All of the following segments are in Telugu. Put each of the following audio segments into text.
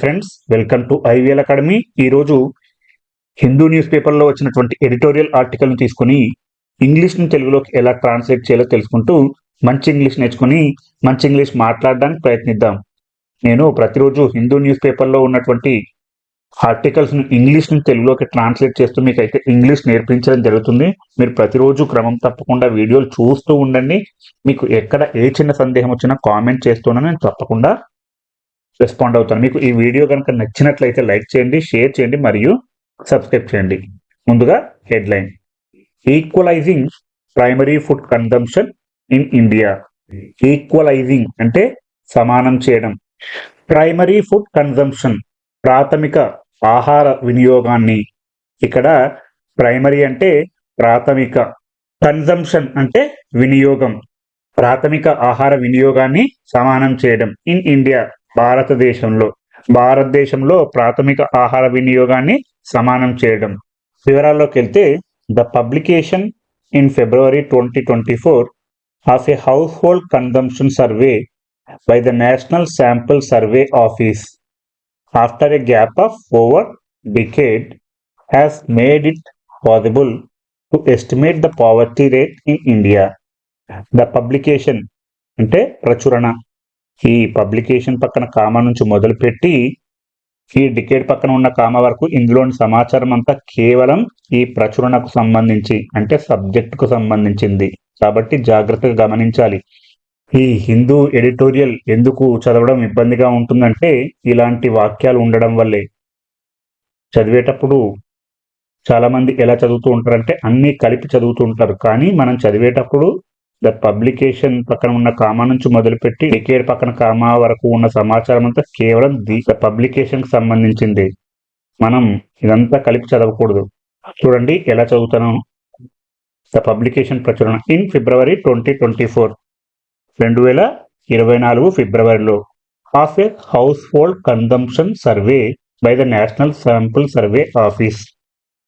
Friends welcome to IVL academy ఈరోజు హిందూ న్యూస్ పేపర్లో వచ్చినటువంటి ఎడిటోరియల్ ఆర్టికల్ని తీసుకుని ఇంగ్లీష్ని తెలుగులోకి ఎలా ట్రాన్స్లేట్ చేయాలో తెలుసుకుంటూ మంచి ఇంగ్లీష్ నేర్చుకుని మంచి ఇంగ్లీష్ మాట్లాడడానికి ప్రయత్నిద్దాం. నేను ప్రతిరోజు హిందూ న్యూస్ పేపర్లో ఉన్నటువంటి ఆర్టికల్స్ని ఇంగ్లీష్ని తెలుగులోకి ట్రాన్స్లేట్ చేస్తూ మీకు అయితే ఇంగ్లీష్ నేర్పించడం జరుగుతుంది. మీరు ప్రతిరోజు క్రమం తప్పకుండా వీడియోలు చూస్తూ ఉండండి. మీకు ఎక్కడ ఏ చిన్న సందేహం వచ్చినా కామెంట్ చేస్తున్నా నేను తప్పకుండా రెస్పాండ్ అవుతాను. మీకు ఈ వీడియో కనుక నచ్చినట్లయితే లైక్ చేయండి షేర్ చేయండి మరియు సబ్స్క్రైబ్ చేయండి. ముందుగా headline. Equalising primary food consumption in India equalising అంటే సమానం చేయడం. ప్రైమరీ ఫుడ్ కన్జంప్షన్ ప్రాథమిక ఆహార వినియోగాన్ని ఇక్కడ ప్రైమరీ అంటే ప్రాథమిక. కన్జంప్షన్ అంటే వినియోగం. ప్రాథమిక ఆహార వినియోగాన్ని సమానం చేయడం. ఇన్ ఇండియా భారతదేశంలో భారతదేశంలో ప్రాథమిక ఆహార వినియోగాన్ని సమానం చేయడం. వివరాల్లోకి వెళ్తే the publication in February twenty twenty four of a household consumption survey by the National Sample Survey Office. After a gap of over decade has made it possible to estimate the poverty rate in India. The publication అంటే ప్రచురణ. ఈ పబ్లికేషన్ పక్కన కామా నుంచి మొదలుపెట్టి ఈ డికేడ్ పక్కన ఉన్న కామ వరకు ఇందులోని సమాచారం అంతా కేవలం ఈ ప్రచురణకు సంబంధించి అంటే సబ్జెక్టుకు సంబంధించింది. కాబట్టి జాగ్రత్తగా గమనించాలి. ఈ హిందూ ఎడిటోరియల్ ఎందుకు చదవడం ఇబ్బందిగా ఉంటుందంటే ఇలాంటి వాక్యాలు ఉండడం వల్లే. చదివేటప్పుడు చాలామంది ఎలా చదువుతూ ఉంటారంటే అన్నీ కలిపి చదువుతూ ఉంటారు. కానీ మనం చదివేటప్పుడు ద పబ్లికేషన్ పక్కన ఉన్న కామా నుంచి మొదలుపెట్టి డికేడ్ పక్కన కామా వరకు ఉన్న సమాచారం అంతా కేవలం ది ద పబ్లికేషన్కి సంబంధించింది. మనం ఇదంతా కలిపి చదవకూడదు. చూడండి ఎలా చదువుతాను. ద పబ్లికేషన్ ప్రచురణ in February twenty twenty four రెండు వేల ఇరవై నాలుగు ఫిబ్రవరిలో of a household consumption survey by the National Sample Survey Office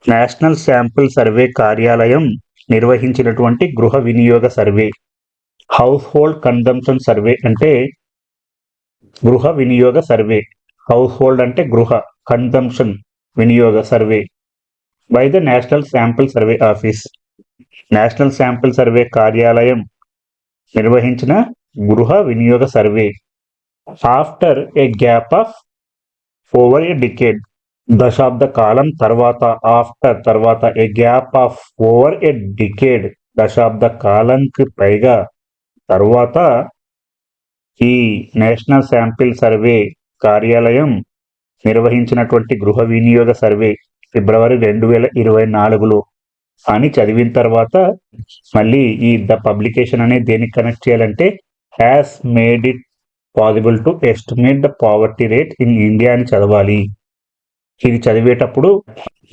National Sample Survey కార్యాలయం నిర్వహించినటువంటి గృహ వినియోగ survey. Household consumption survey అంటే గృహ వినియోగ సర్వే. హౌస్ హోల్డ్ అంటే గృహ కన్జంప్షన్ వినియోగ survey. By the National Sample Survey Office National Sample Survey కార్యాలయం నిర్వహించిన గృహ వినియోగ survey. After a gap of over a decade దశాబ్ద కాలం తర్వాత ఆఫ్టర్ తర్వాత a gap of over a decade దశాబ్ద కాలంకి పైగా తర్వాత ఈ నేషనల్ శాంపిల్ సర్వే కార్యాలయం నిర్వహించినటువంటి గృహ వినియోగ సర్వే ఫిబ్రవరి రెండు వేల ఇరవై నాలుగులో. అని చదివిన తర్వాత మళ్ళీ ఈ ద పబ్లికేషన్ అనేది దేనికి కనెక్ట్ చేయాలంటే has made it possible to estimate the poverty rate in India అని చదవాలి. ఇది చదివేటప్పుడు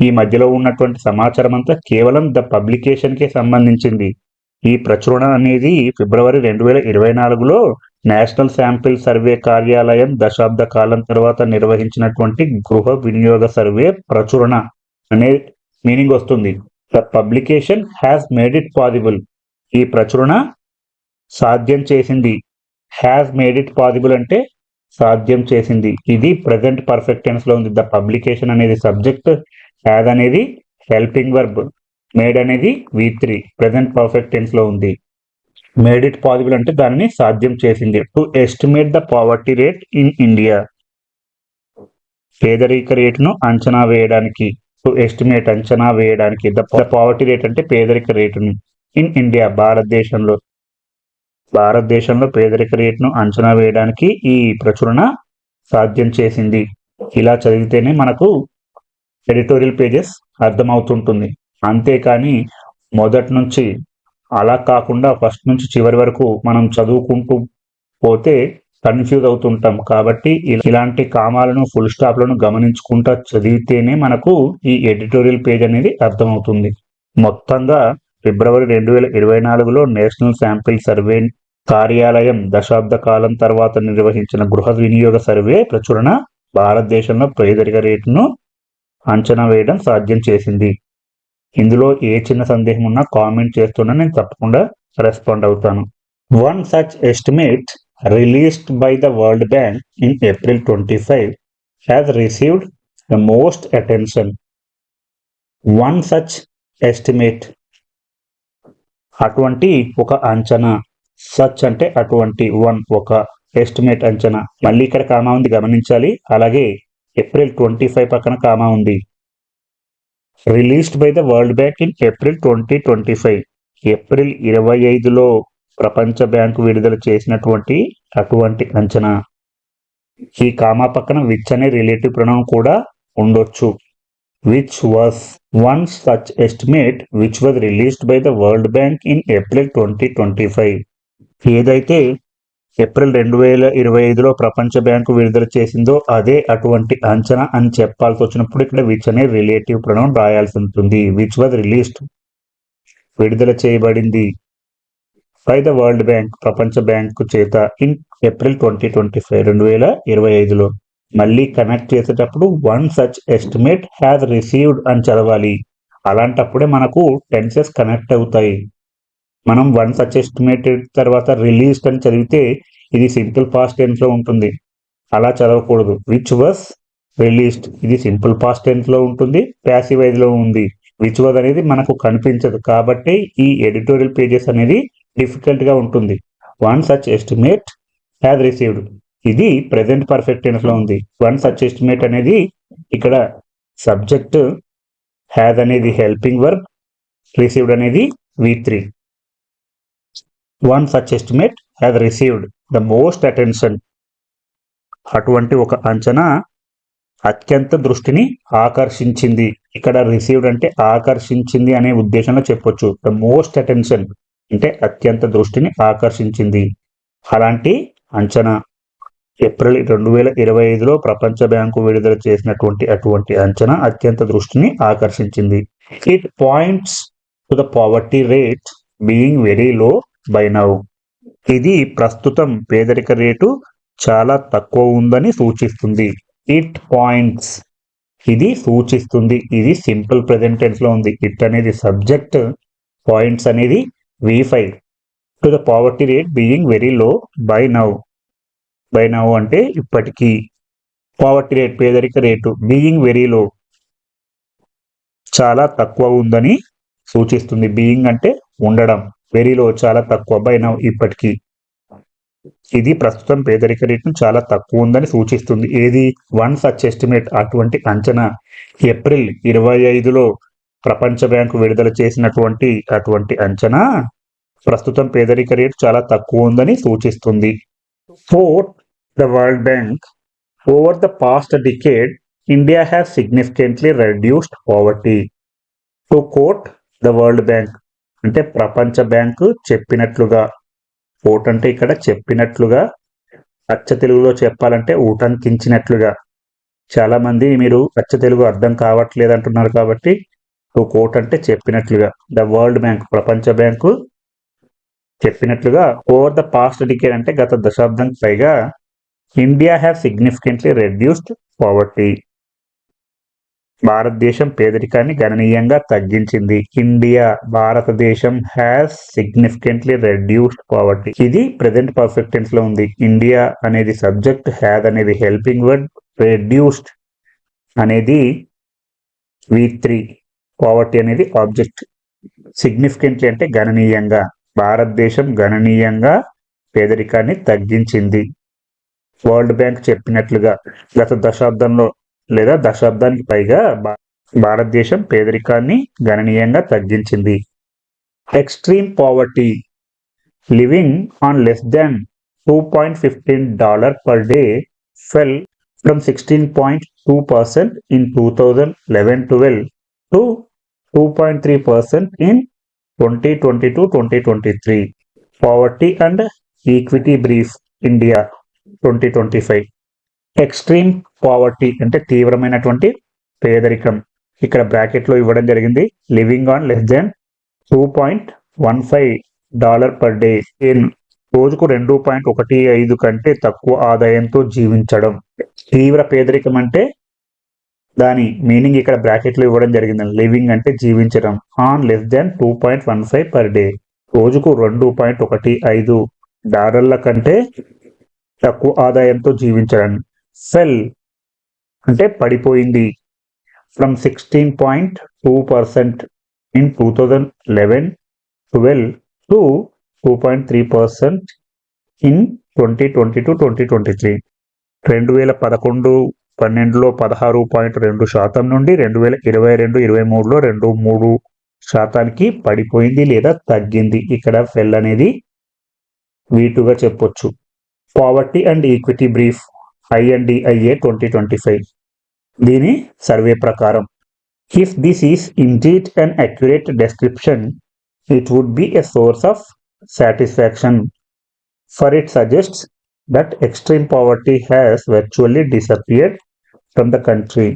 ఈ మధ్యలో ఉన్నటువంటి సమాచారం అంతా కేవలం ద పబ్లికేషన్కే సంబంధించింది. ఈ ప్రచురణ అనేది ఫిబ్రవరి రెండు వేల ఇరవై నాలుగులో నేషనల్ శాంపిల్ సర్వే కార్యాలయం దశాబ్ద కాలం తర్వాత నిర్వహించినటువంటి గృహ వినియోగ సర్వే ప్రచురణ అనే మీనింగ్ వస్తుంది. The publication has made it possible ఈ ప్రచురణ సాధ్యం చేసింది. హ్యాస్ మేడ్ ఇట్ పాసిబుల్ అంటే సాధ్యం చేసింది. ఇది ప్రజెంట్ పర్ఫెక్ట్ టెన్స్లో ఉంది. ద పబ్లికేషన్ అనేది సబ్జెక్ట్ హ్యాజ్ అనేది హెల్పింగ్ వర్బ్ మేడ్ అనేది వి త్రీ ప్రజెంట్ పర్ఫెక్ట్ టెన్స్లో ఉంది. మేడ్ ఇట్ పాసిబుల్ అంటే దాన్ని సాధ్యం చేసింది. To estimate the poverty rate in India పేదరిక రేటును అంచనా వేయడానికి టు ఎస్టిమేట్ అంచనా వేయడానికి ద పావర్టీ రేట్ అంటే పేదరిక రేటును ఇన్ ఇండియా భారతదేశంలో. భారతదేశంలో పేదరిక రేటును అంచనా వేయడానికి ఈ ప్రచురణ సాధ్యం చేసింది. ఇలా చదివితేనే మనకు ఎడిటోరియల్ పేజెస్ అర్థమవుతుంటుంది. అంతేకాని మొదటి నుంచి అలా కాకుండా ఫస్ట్ నుంచి చివరి వరకు మనం చదువుకుంటూ పోతే కన్ఫ్యూజ్ అవుతుంటాం. కాబట్టి ఇలాంటి కామాలను ఫుల్ స్టాప్లను గమనించుకుంటా చదివితేనే మనకు ఈ ఎడిటోరియల్ పేజ్ అనేది అర్థమవుతుంది. మొత్తంగా ఫిబ్రవరి రెండు వేల ఇరవై నాలుగులో నేషనల్ శాంపిల్ సర్వే కార్యాలయం దశాబ్ద కాలం తర్వాత నిర్వహించిన గృహ వినియోగ సర్వే ప్రచురణ భారతదేశంలో పేదరిక రేటును అంచనా వేయడం సాధ్యం చేసింది. ఇందులో ఏ చిన్న సందేహం ఉన్నా కామెంట్ చేస్తున్నా నేను తప్పకుండా రెస్పాండ్ అవుతాను. One such estimate released by the World Bank in April twenty five has received the most attention. One such estimate అటువంటి ఒక అంచనా. సచ్ అంటే అటువంటి వన్ ఒక ఎస్టిమేట్ అంచనా. మళ్ళీ ఇక్కడ కామా ఉంది గమనించాలి. అలాగే ఏప్రిల్ ట్వంటీ ఫైవ్ పక్కన కామా ఉంది. Released by the World Bank in April twenty twenty five. April ఇరవై ఐదులో ప్రపంచ బ్యాంకు విడుదల చేసినటువంటి అటువంటి అంచనా. ఈ కామా పక్కన విచ్ అనే రిలేటివ్ ప్రణం కూడా ఉండొచ్చు. Which was one such estimate which was released by the World Bank in April twenty twenty five ఏదైతే ఏప్రిల్ రెండు వేల ఇరవై ఐదులో ప్రపంచ బ్యాంకు విడుదల చేసిందో అదే అటువంటి అంచనా అని చెప్పాల్సి వచ్చినప్పుడు ఇక్కడ విచ్ అనే రిలేటివ్ ప్రణం రాయాల్సి ఉంటుంది విచ్ వాజ్ రిలీజ్డ్ విడుదల చేయబడింది బై ద వరల్డ్ బ్యాంక్ ప్రపంచ బ్యాంకు చేత in April twenty twenty five రెండు వేల ఇరవై ఐదులో. మళ్ళీ కనెక్ట్ చేసేటప్పుడు one such estimate has received అని చదవాలి. అలాంటప్పుడే మనకు టెన్సెస్ కనెక్ట్ అవుతాయి. మనం వన్ సచ్ ఎస్టిమేటెడ్ తర్వాత రిలీజ్డ్ అని చదివితే ఇది సింపుల్ పాస్ట్ టెన్స్లో ఉంటుంది. అలా చదవకూడదు. విచ్ వాస్ రిలీజ్డ్ ఇది సింపుల్ పాస్ట్ టెన్స్లో ఉంటుంది ప్యాసివ్లో ఉంది. విచ్ వాజ్ అనేది మనకు కనిపించదు. కాబట్టి ఈ ఎడిటోరియల్ పేజెస్ అనేది డిఫికల్ట్గా ఉంటుంది. One such estimate has received ఇది ప్రెసెంట్ పర్ఫెక్ట్ టెన్స్లో ఉంది. వన్ సచ్ ఎస్టిమేట్ అనేది ఇక్కడ సబ్జెక్ట్ హ్యాజ్ అనేది హెల్పింగ్ వర్క్ రిసీవ్డ్ అనేది V three one such estimate has received the most attention అటువంటి ఒక అంచనా అత్యంత దృష్టిని ఆకర్షించింది. ఇక్కడ రిసీవ్డ్ అంటే ఆకర్షించింది అనే ఉద్దేశంలో చెప్పొచ్చు. ద మోస్ట్ అటెన్షన్ అంటే అత్యంత దృష్టిని ఆకర్షించింది. అలాంటి అంచనా. ఏప్రిల్ రెండు వేల ఇరవై ఐదులో ప్రపంచ బ్యాంకు విడుదల చేసినటువంటి అటువంటి అంచనా అత్యంత దృష్టిని ఆకర్షించింది. It points to the poverty rate being very low by now ఇది ప్రస్తుతం పేదరిక రేటు చాలా తక్కువ ఉందని సూచిస్తుంది. ఇట్ పాయింట్స్ ఇది సూచిస్తుంది. ఇది సింపుల్ ప్రెజెంట్లో ఉంది. ఇట్ అనేది సబ్జెక్ట్ పాయింట్స్ అనేది V five to the poverty rate being very low by now by now అంటే ఇప్పటికీ. పావర్టీ రేట్ పేదరిక రేటు బీయింగ్ వెరీ లో చాలా తక్కువ ఉందని సూచిస్తుంది. బీయింగ్ అంటే ఉండడం. వెరీలో చాలా తక్కువ. బై నౌ ఇప్పటికీ. ఇది ప్రస్తుతం పేదరిక రేటును చాలా తక్కువ ఉందని సూచిస్తుంది. ఏది? వన్ సచ్ ఎస్టిమేట్ అటువంటి అంచనా. ఏప్రిల్ ఇరవై ఐదులో ప్రపంచ బ్యాంకు విడుదల చేసినటువంటి అటువంటి అంచనా ప్రస్తుతం పేదరిక రేటు చాలా తక్కువ ఉందని సూచిస్తుంది. Fourth the World Bank over the past decade, India has significantly reduced poverty. To quote the World Bank అంటే ప్రపంచ బ్యాంకు చెప్పినట్లుగా ఓట్ అంటే ఇక్కడ చెప్పినట్లుగా అచ్చ తెలుగులో చెప్పాలంటే ఊటంకించినట్లుగా చాలా మంది మీరు అచ్చ తెలుగు అర్థం కావట్లేదు అంటున్నారు కాబట్టి కోట్ అంటే చెప్పినట్లుగా ద వరల్డ్ బ్యాంక్ ప్రపంచ బ్యాంకు చెప్పినట్లుగా ఓవర్ ద పాస్ట్ డికేడ్ అంటే గత దశాబ్దం పైగా India have significantly reduced poverty భారతదేశం పేదరికాన్ని గణనీయంగా తగ్గించింది. ఇండియా భారతదేశం హ్యాస్ సిగ్నిఫికెంట్లీ రెడ్యూస్డ్ పావర్టీ ఇది ప్రెసెంట్ పర్ఫెక్ట్ టెన్స్లో ఉంది. ఇండియా అనేది సబ్జెక్ట్ హ్యాద్ అనేది హెల్పింగ్ వర్డ్ రెడ్యూస్డ్ అనేది వి త్రీ పావర్టీ అనేది ఆబ్జెక్ట్ సిగ్నిఫికెంట్లీ అంటే గణనీయంగా. భారతదేశం గణనీయంగా పేదరికాన్ని తగ్గించింది. వరల్డ్ బ్యాంక్ చెప్పినట్లుగా గత దశాబ్దంలో లేదా దశాబ్దానికి పైగా భారతదేశం పేదరికాన్ని గణనీయంగా తగ్గించింది. Extreme poverty living on less than two point fifteen dollar per day fell from sixteen point two percent in two thousand eleven twelve to two point three percent in twenty twenty two twenty twenty three. Poverty and equity brief India. Twenty twenty five extreme poverty అంటే తీవ్రమైనటువంటి పేదరికం. ఇక్కడ బ్రాకెట్లో ఇవ్వడం జరిగింది. Living on less than two point one five dollar per day in రోజుకు రెండు పాయింట్ ఒకటి ఐదు కంటే తక్కువ ఆదాయంతో జీవించడం. తీవ్ర పేదరికం అంటే దాని మీనింగ్ ఇక్కడ బ్రాకెట్లో ఇవ్వడం జరిగింది. లివింగ్ అంటే జీవించడం. On less than two point one five per day రోజుకు రెండు పాయింట్ ఒకటి ఐదు డాలర్ల కంటే తక్కువ ఆదాయంతో జీవించడం సెల్ అంటే పడిపోయింది. From sixteen point two percent in two thousand eleven twelve to two point three percent in twenty twenty two twenty twenty three. రెండు వేల పదకొండు పన్నెండులో పదహారు పాయింట్ రెండు శాతం నుండి రెండు వేల ఇరవై రెండు ఇరవై మూడులో రెండు మూడు శాతానికి పడిపోయింది లేదా తగ్గింది. ఇక్కడ ఫెల్ అనేది వీటుగా చెప్పొచ్చు. Poverty and equity brief I N D I A twenty twenty five దీని సర్వే ప్రకారం if this is indeed and accurate description it would be a source of satisfaction for it suggests that extreme poverty has virtually disappeared from the country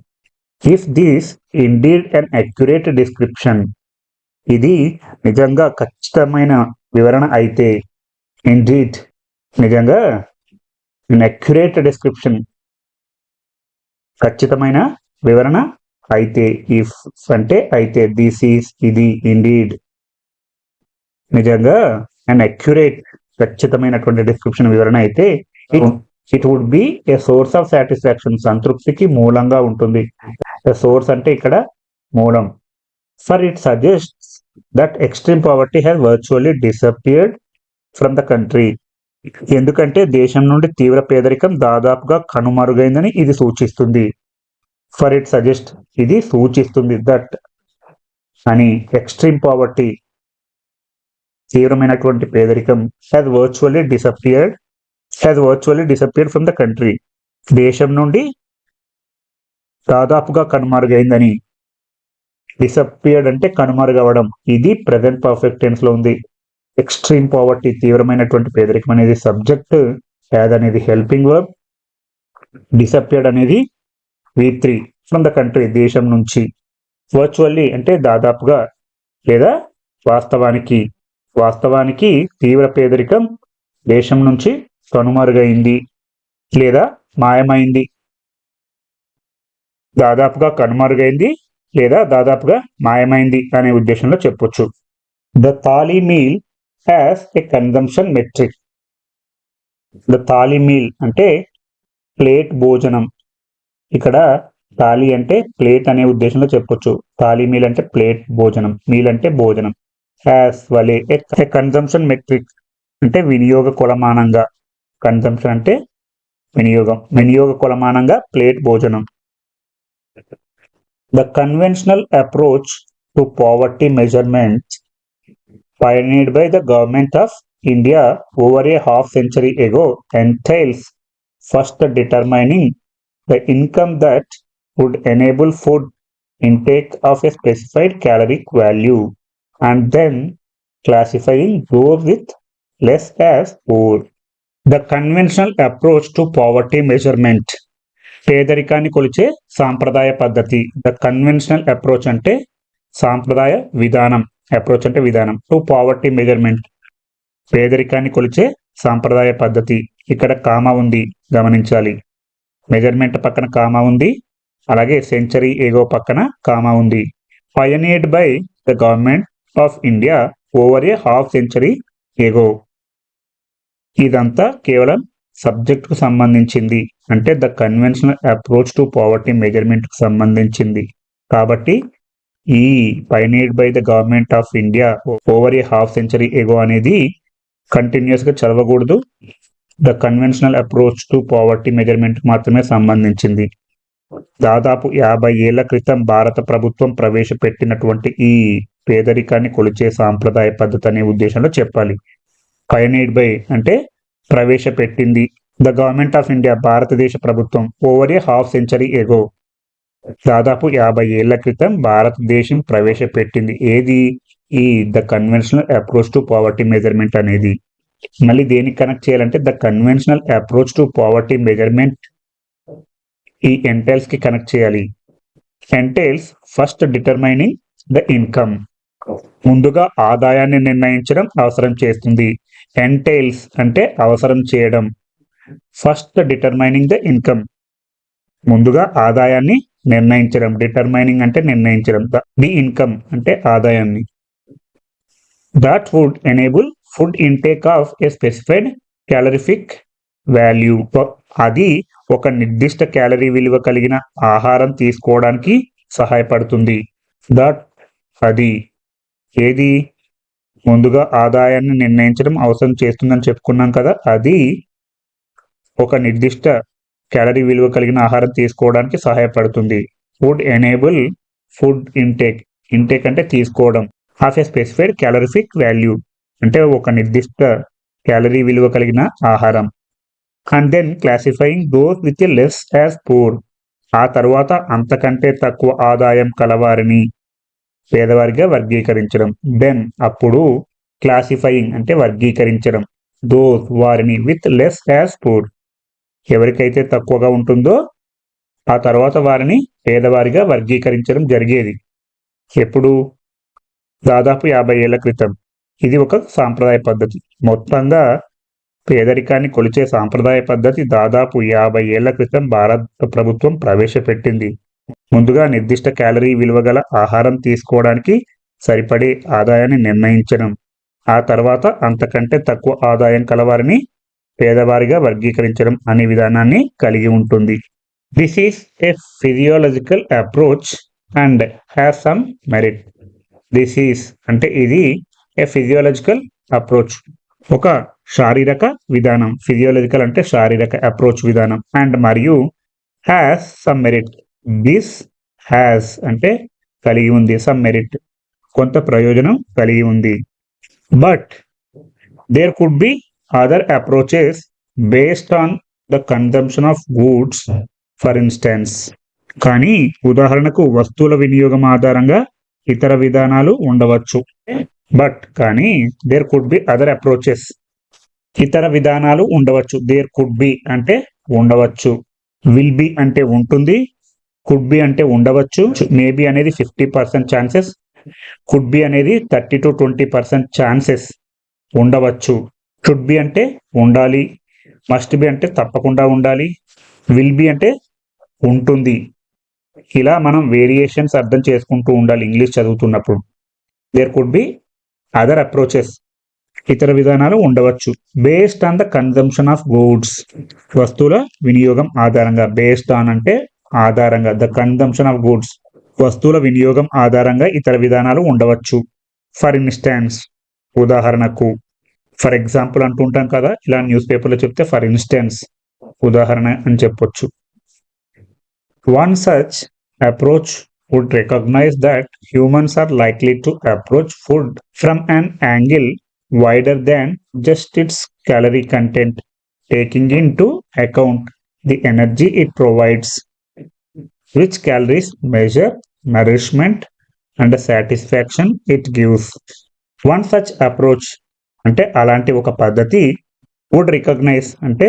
if this indeed and accurate description ఇది నిజంగా ఖచ్చితమైన వివరణ అయితే ఇండీడ్ నిజంగా అక్యురేట్ డిస్క్రిప్షన్ ఖచ్చితమైన వివరణ అయితే ఇఫ్ అంటే అయితే దిస్ ఈస్ ఇది ఇండీడ్ నిజంగా అండ్ అక్యురేట్ ఖచ్చితమైనటువంటి డిస్క్రిప్షన్ వివరణ అయితే it would be a source of satisfaction సంతృప్తికి మూలంగా ఉంటుంది. సోర్స్ అంటే ఇక్కడ మూలం. For it suggest that extreme poverty has virtually disappeared from the country ఎందుకంటే దేశం నుండి తీవ్ర పేదరికం దాదాపుగా కనుమరుగైందని ఇది సూచిస్తుంది. ఫర్ ఇట్ సజెస్ట్ ఇది సూచిస్తుంది దట్ అని ఎక్స్ట్రీమ్ పావర్టీ తీవ్రమైనటువంటి పేదరికం has virtually disappeared has virtually disappeared from the country దేశం నుండి దాదాపుగా కనుమరుగైందని. డిసపియర్డ్ అంటే కనుమరుగవడం. ఇది ప్రజెంట్ పర్ఫెక్ట్ టెన్స్లో ఉంది. ఎక్స్ట్రీమ్ పావర్టీ తీవ్రమైనటువంటి పేదరికం అనేది సబ్జెక్ట్ హ్యాద్ అనేది హెల్పింగ్ వర్బ్ డిసపియర్డ్ అనేది V three. From the country దేశం నుంచి. వర్చువల్లీ అంటే దాదాపుగా లేదా వాస్తవానికి. వాస్తవానికి తీవ్ర పేదరికం దేశం నుంచి కనుమరుగైంది లేదా మాయమైంది. దాదాపుగా కనుమరుగైంది లేదా దాదాపుగా మాయమైంది అనే ఉద్దేశంలో చెప్పొచ్చు. The thali meal as a consumption metric the thali meal అంటే ప్లేట్ భోజనం ఇక్కడ థాలీ అంటే ప్లేట్ అనే ఉద్దేశంలో చెప్పొచ్చు థాలీ మీల్ అంటే ప్లేట్ భోజనం మీల్ అంటే భోజనం యాస్ వలే ఏ కన్జంప్షన్ మెట్రిక్ అంటే వినియోగ కొలమానంగా కన్జంప్షన్ అంటే వినియోగం వినియోగ కొలమానంగా ప్లేట్ భోజనం the conventional approach to poverty measurement pioneered by the government of India over a half century ago entails first determining the income that would enable food intake of a specified caloric value and then classifying those with less as poor. The conventional approach to poverty measurement పేదరికాన్ని కొలిచే సాంప్రదాయ పద్ధతి ద కన్వెన్షనల్ అప్రోచ్ అంటే సాంప్రదాయ విధానం అప్రోచ్ అంటే విధానం. టు పావర్టీ మెజర్మెంట్ పేదరికాన్ని కొలిచే సాంప్రదాయ పద్ధతి. ఇక్కడ కామా ఉంది గమనించాలి. మెజర్మెంట్ పక్కన కామా ఉంది అలాగే సెంచరీ ఏగో పక్కన కామా ఉంది. Pioneered by the Government of India over a half century ago ఇదంతా కేవలం సబ్జెక్ట్కు సంబంధించింది. అంటే the conventional approach to poverty మెజర్మెంట్కు సంబంధించింది. కాబట్టి ఈ pioneered by the Government of India over a half century ago అనేది కంటిన్యూస్గా చదవకూడదు. The conventional approach to poverty measurement మాత్రమే సంబంధించింది. దాదాపు యాభై ఏళ్ళ క్రితం భారత ప్రభుత్వం ప్రవేశపెట్టినటువంటి ఈ పేదరికాన్ని కొలిచే సాంప్రదాయ పద్ధతి అనే ఉద్దేశంలో చెప్పాలి. పైనీడ్ బై అంటే ప్రవేశపెట్టింది. ద గవర్నమెంట్ ఆఫ్ ఇండియా భారతదేశ ప్రభుత్వం over a half century ago దాదాపు యాభై ఏళ్ళ క్రితం భారతదేశం ప్రవేశపెట్టింది. ఏది? ఈ the conventional approach to poverty measurement అనేది. మళ్ళీ దేనికి కనెక్ట్ చేయాలంటే the conventional approach to poverty measurement ఈ ఎంటైల్స్కి కనెక్ట్ చేయాలి. Entails first determining the income. ముందుగా ఆదాయాన్ని నిర్ణయించడం అవసరం చేస్తుంది. ఎంటైల్స్ అంటే అవసరం చేయడం. First determining the income. ముందుగా ఆదాయాన్ని నిర్ణయించడం డిటర్మైనింగ్ అంటే నిర్ణయించడం ది ఇన్కమ్ అంటే ఆదాయాన్ని. That would enable food intake of a specified calorific value అది ఒక నిర్దిష్ట క్యాలరీ విలువ కలిగిన ఆహారం తీసుకోవడానికి సహాయపడుతుంది. దట్ అది ఏది? ముందుగా ఆదాయాన్ని నిర్ణయించడం అవసరం చేస్తుందని చెప్పుకున్నాం కదా అది ఒక నిర్దిష్ట క్యాలరీ విలువ కలిగిన ఆహారం తీసుకోవడానికి సహాయపడుతుంది. Food enable food intake intake అంటే తీసుకోవడం. Of a specified calorific value అంటే ఒక నిర్దిష్ట క్యాలరీ విలువ కలిగిన ఆహారం. And then classifying those with less as poor ఆ తర్వాత అంతకంటే తక్కువ ఆదాయం కలవారిని పేదవారిగా వర్గీకరించడం. దెన్ అప్పుడు క్లాసిఫైయింగ్ అంటే వర్గీకరించడం. దోస్ వారిని విత్ లెస్ యాజ్ పూర్ ఎవరికైతే తక్కువగా ఉంటుందో ఆ తర్వాత వారిని పేదవారిగా వర్గీకరించడం జరిగేది. ఎప్పుడు? దాదాపు యాభై ఏళ్ళ క్రితం. ఇది ఒక సాంప్రదాయ పద్ధతి. మొత్తంగా పేదరికాన్ని కొలిచే సాంప్రదాయ పద్ధతి దాదాపు యాభై ఏళ్ళ క్రితం భారత ప్రభుత్వం ప్రవేశపెట్టింది. ముందుగా నిర్దిష్ట క్యాలరీ విలువ గల ఆహారం తీసుకోవడానికి సరిపడే ఆదాయాన్ని నిర్ణయించడం. ఆ తర్వాత అంతకంటే తక్కువ ఆదాయం కలవారిని పేదవారిగా వర్గీకరించడం అనే విధానాన్ని కలిగి ఉంటుంది. This is a physiological approach and has some merit this is అంటే ఇది ఏ ఫిజియోలజికల్ అప్రోచ్ ఒక శారీరక విధానం. ఫిజియోలజికల్ అంటే శారీరక అప్రోచ్ విధానం. అండ్ మరియు has some merit this has అంటే కలిగి ఉంది. సమ్ మెరిట్ కొంత ప్రయోజనం కలిగి ఉంది. But there could be other approaches based on the consumption of goods for instance కానీ ఉదాహరణకు వస్తువుల వినియోగం ఆధారంగా ఇతర విధానాలు ఉండవచ్చు. బట్ కానీ there could be other approaches ఇతర విధానాలు ఉండవచ్చు. దేర్ కుడ్ బి అంటే ఉండవచ్చు. విల్ బి అంటే ఉంటుంది. కుడ్ బి అంటే ఉండవచ్చు. మేబీ అనేది fifty percent chances could be అనేది thirty to twenty percent chances ఉండవచ్చు. షుడ్ బి అంటే ఉండాలి. మస్ట్ బి అంటే తప్పకుండా ఉండాలి. విల్ బి అంటే ఉంటుంది. ఇలా మనం వేరియేషన్స్ అర్థం చేసుకుంటూ ఉండాలి ఇంగ్లీష్ చదువుతున్నప్పుడు. There could be other approaches ఇతర విధానాలు ఉండవచ్చు. Based on the consumption of goods వస్తువుల వినియోగం ఆధారంగా. బేస్డ్ ఆన్ అంటే ఆధారంగా. ద కన్జంప్షన్ ఆఫ్ గూడ్స్ వస్తువుల వినియోగం ఆధారంగా ఇతర విధానాలు ఉండవచ్చు. ఫర్ ఇన్స్టాన్స్ ఉదాహరణకు ఫర్ ఎగ్జాంపుల్ అంటుంటాం కదా ఇలా న్యూస్ పేపర్లో చెప్తే ఫర్ ఇన్స్టెన్స్ ఉదాహరణ అని చెప్పొచ్చు. One such approach would recognise that humans are likely to approach food from an angle wider than just its calorie content taking into account the energy it provides which calories measure nourishment and satisfaction it gives one such approach అంటే అలాంటి ఒక పద్ధతి వుడ్ రికగ్నైజ్ అంటే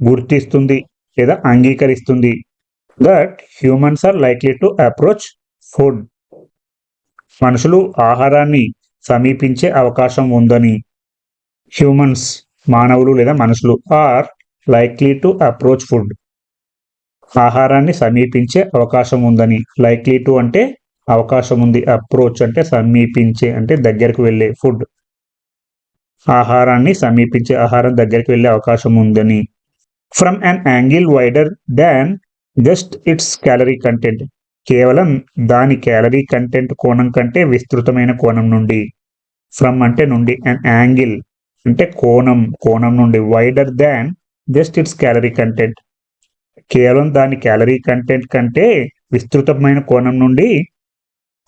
గుర్తిస్తుంది లేదా అంగీకరిస్తుంది. That humans are likely to approach food మనుషులు ఆహారాన్ని సమీపించే అవకాశం ఉందని హ్యూమన్స్ మానవులు లేదా మనుషులు are likely to approach food ఆహారాన్ని సమీపించే అవకాశం ఉందని. లైక్లీ టు అంటే అవకాశం ఉంది. అప్రోచ్ అంటే సమీపించే అంటే దగ్గరకు వెళ్ళే ఫుడ్ ఆహారాన్ని సమీపించే ఆహారం దగ్గరికి వెళ్ళే అవకాశం ఉందని. From an angle wider than just its calorie content కేవలం దాని క్యాలరీ కంటెంట్ కోణం కంటే విస్తృతమైన కోణం నుండి. ఫ్రమ్ అంటే నుండి అన్ యాంగిల్ అంటే కోణం కోణం నుండి wider than just its calorie content కేవలం దాని క్యాలరీ కంటెంట్ కంటే విస్తృతమైన కోణం నుండి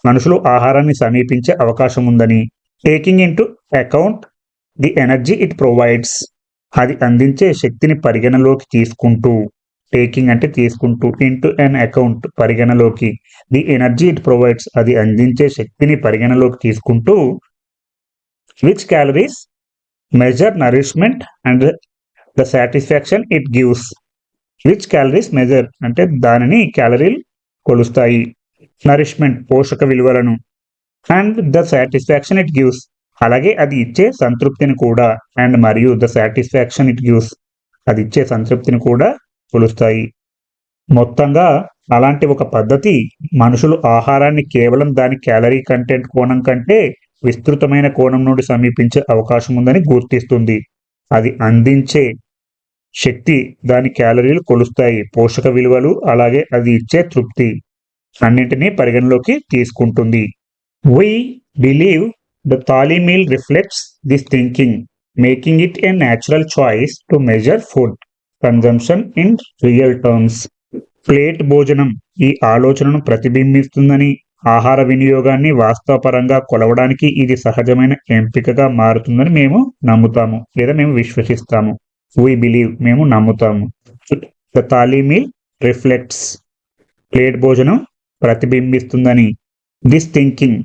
మనుషులు ఆహారాన్ని సమీపించే అవకాశం ఉందని. Taking into account the energy it provides అది అందించే శక్తిని పరిగణలోకి తీసుకుంటూ టేకింగ్ అంటే తీసుకుంటూ ఇంటూ అన్ అకౌంట్ పరిగణలోకి. ది ఎనర్జీ ఇట్ ప్రొవైడ్స్ అది అందించే శక్తిని పరిగణలోకి తీసుకుంటూ which calories measure nourishment and the satisfaction it gives which calories measure అంటే దానిని క్యాలరీలు కొలుస్తాయి. నరిష్మెంట్ పోషక విలువలను. And the satisfaction it gives అలాగే అది ఇచ్చే సంతృప్తిని కూడా అండ్ మరియు ద సాటిస్ఫాక్షన్ ఇట్ గివ్స్ అది ఇచ్చే సంతృప్తిని కూడా కొలుస్తాయి. మొత్తంగా అలాంటి ఒక పద్ధతి మనుషులు ఆహారాన్ని కేవలం దాని క్యాలరీ కంటెంట్ కోణం కంటే విస్తృతమైన కోణం నుండి సమీపించే అవకాశం ఉందని గుర్తిస్తుంది. అది అందించే శక్తి దాని క్యాలరీలు కొలుస్తాయి. పోషక విలువలు అలాగే అది ఇచ్చే తృప్తి అన్నింటినీ పరిగణలోకి తీసుకుంటుంది. We believe the thali meal reflects this thinking making it a natural choice to measure food consumption in real terms plate భోజనం ఈ ఆలోచనను ప్రతిబింబిస్తుందని ఆహార వినియోగాన్ని వాస్తవపరంగా కొలవడానికి ఇది సహజమైన ఎంపికగా మారుతుందని మేము నమ్ముతాము లేదా మేము విశ్వసిస్తాము. వీ బిలీవ్ మేము నమ్ముతాము. The thali meal reflects plate భోజనం ప్రతిబింబిస్తుందని. దిస్ థింకింగ్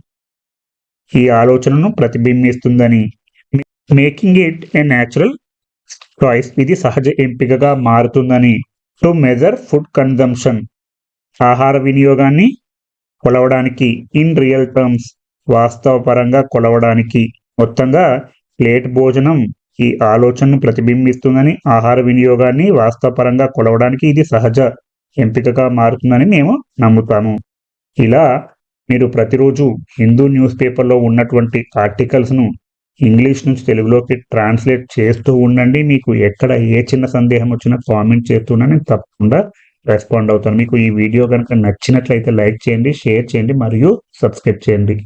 ఈ ఆలోచనను ప్రతిబింబిస్తుందని. Making it a natural choice ఇది సహజ ఎంపికగా మారుతుందని. టు మెజర్ ఫుడ్ కన్జంప్షన్ ఆహార వినియోగాన్ని కొలవడానికి. ఇన్ రియల్ టర్మ్స్ వాస్తవపరంగా కొలవడానికి. మొత్తంగా ప్లేట్ భోజనం ఈ ఆలోచనను ప్రతిబింబిస్తుందని ఆహార వినియోగాన్ని వాస్తవపరంగా కొలవడానికి ఇది సహజ ఎంపికగా మారుతుందని మేము నమ్ముతాము. ఇలా మీరు ప్రతిరోజు హిందూ న్యూస్ పేపర్లో ఉన్నటువంటి ఆర్టికల్స్ను ఇంగ్లీష్ నుంచి తెలుగులోకి ట్రాన్స్లేట్ చేస్తూ ఉండండి. మీకు ఎక్కడ ఏ చిన్న సందేహం వచ్చినా కామెంట్ చేస్తున్నా నేను తప్పకుండా రెస్పాండ్ అవుతాను. మీకు ఈ వీడియో కనుక నచ్చినట్లయితే లైక్ చేయండి షేర్ చేయండి మరియు సబ్స్క్రైబ్ చేయండి.